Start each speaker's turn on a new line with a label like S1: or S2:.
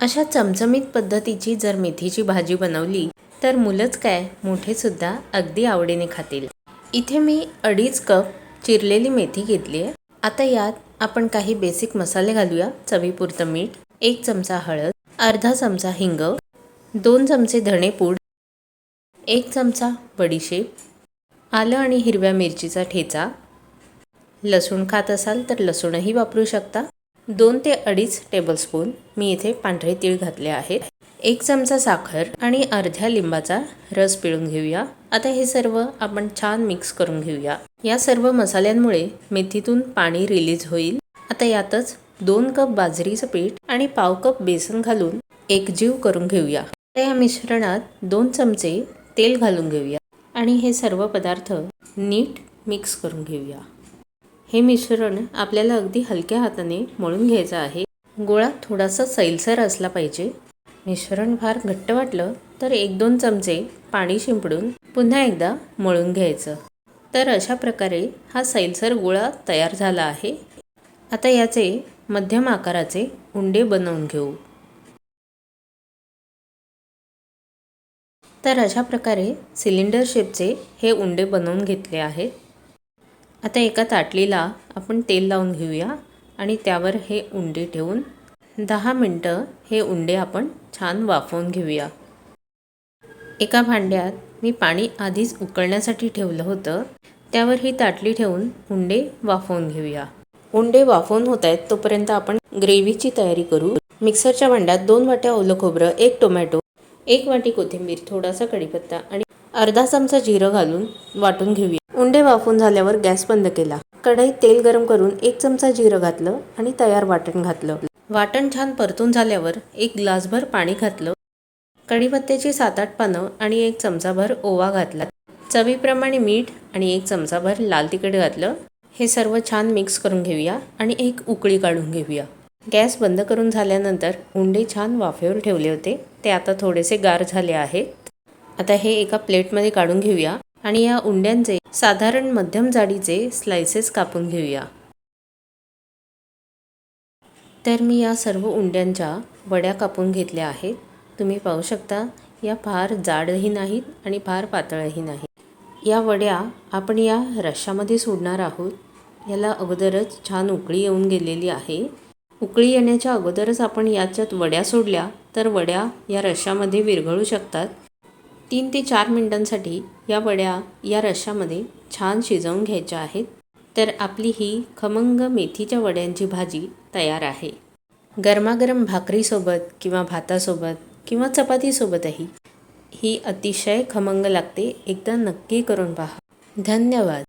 S1: अशा चमचमीत पद्धतीची जर मेथीची भाजी बनवली तर मुलंच काय मोठेसुद्धा अगदी आवडीने खातील. इथे मी अडीच कप चिरलेली मेथी घेतली आहे. आता यात आपण काही बेसिक मसाले घालूया. चवीपुरतं मीठ एक चमचा हळद अर्धा चमचा हिंग दोन चमचे धणेपूड एक चमचा बडीशेप आलं आणि हिरव्या मिरचीचा ठेचा. लसूण खात असाल तर लसूणही वापरू शकता. दोन ते अडीच टेबलस्पून मी इथे पांढरे तीळ घातले आहेत. एक चमचा साखर आणि अर्ध्या लिंबाचा रस पिळून घेऊया. आता हे सर्व आपण छान मिक्स करून घेऊया. या सर्व मसाल्यांमुळे मेथीतून पाणी रिलीज होईल. आता यातच दोन कप बाजरीचं पीठ आणि पाव कप बेसन घालून एकजीव करून घेऊया. या मिश्रणात दोन चमचे तेल घालून घेऊया. आणि हे सर्व पदार्थ नीट मिक्स करून घेऊया. हे मिश्रण आपल्याला अगदी हलक्या हाताने मळून घ्यायचं आहे. गोळा थोडासा सैलसर असला पाहिजे. मिश्रण फार घट्ट वाटलं तर एक दोन चमचे पाणी शिंपडून पुन्हा एकदा मळून घ्यायचं. तर अशा प्रकारे हा सैलसर गोळा तयार झाला आहे. आता याचे मध्यम आकाराचे उंडे बनवून घेऊ. तर अशा प्रकारे सिलेंडर शेपचे हे उंडे बनवून घेतले आहेत. आता एका ताटलीला आपण तेल लावून घेऊया आणि त्यावर हे उंडे ठेवून दहा मिनटं हे उंडे आपण छान वाफवून घेऊया. एका भांड्यात मी पाणी आधीच उकळण्यासाठी ठेवलं होतं. त्यावर ही ताटली ठेवून उंडे वाफवून घेऊया. उंडे वाफवून होत आहेत तोपर्यंत आपण ग्रेव्हीची तयारी करू. मिक्सरच्या भांड्यात दोन वाट्या ओलं खोबरं एक टोमॅटो एक वाटी कोथिंबीर थोडासा कढीपत्ता आणि अर्धा चमचा जिरं घालून वाटून घेऊया. उंडे वाफून झाल्यावर गॅस बंद केला. कढईत तेल गरम करून एक चमचा जिरं घातलं आणि तयार वाटण घातलं. वाटण छान परतून झाल्यावर एक ग्लासभर पाणी घातलं. कढीपत्त्याची सात आठ पानं आणि एक चमचाभर ओवा घातला. चवीप्रमाणे मीठ आणि एक चमचाभर लाल तिखट घातलं. हे सर्व छान मिक्स करून घेऊया आणि एक उकळी काढून घेऊया. गॅस बंद करून झाल्यानंतर उंडे छान वाफेवर ठेवले होते. ते आता थोडेसे गार झाले आहेत. आता हे एका प्लेटमध्ये काढून घेऊया. आणि या उंड्यांचे साधारण मध्यम जाडीचे स्लायसेस कापून घेऊया. तर मी या सर्व उंड्यांच्या वड्या कापून घेतल्या आहेत. तुम्ही पाहू शकता या फार जाडही नाहीत आणि फार पातळही नाहीत. या वड्या आपण या रश्शामध्ये सोडणार आहोत. याला अगोदरच छान उकळी येऊन गेलेली आहे. उकळी येण्याच्या अगोदरच आपण याच्यात वड्या सोडल्या तर वड्या या रश्शामध्ये विरघळू शकतात. तीन ते चार मिनटांसाठी या वड्या या रशामध्ये छान शिजवून घ्यायच्या आहेत. तर आपली ही खमंग मेथीच्या वड्यांची भाजी तयार आहे. गरमागरम भाकरीसोबत किंवा भातासोबत किंवा चपातीसोबतही ही अतिशय खमंग लागते. एकदा नक्की करून पहा. धन्यवाद.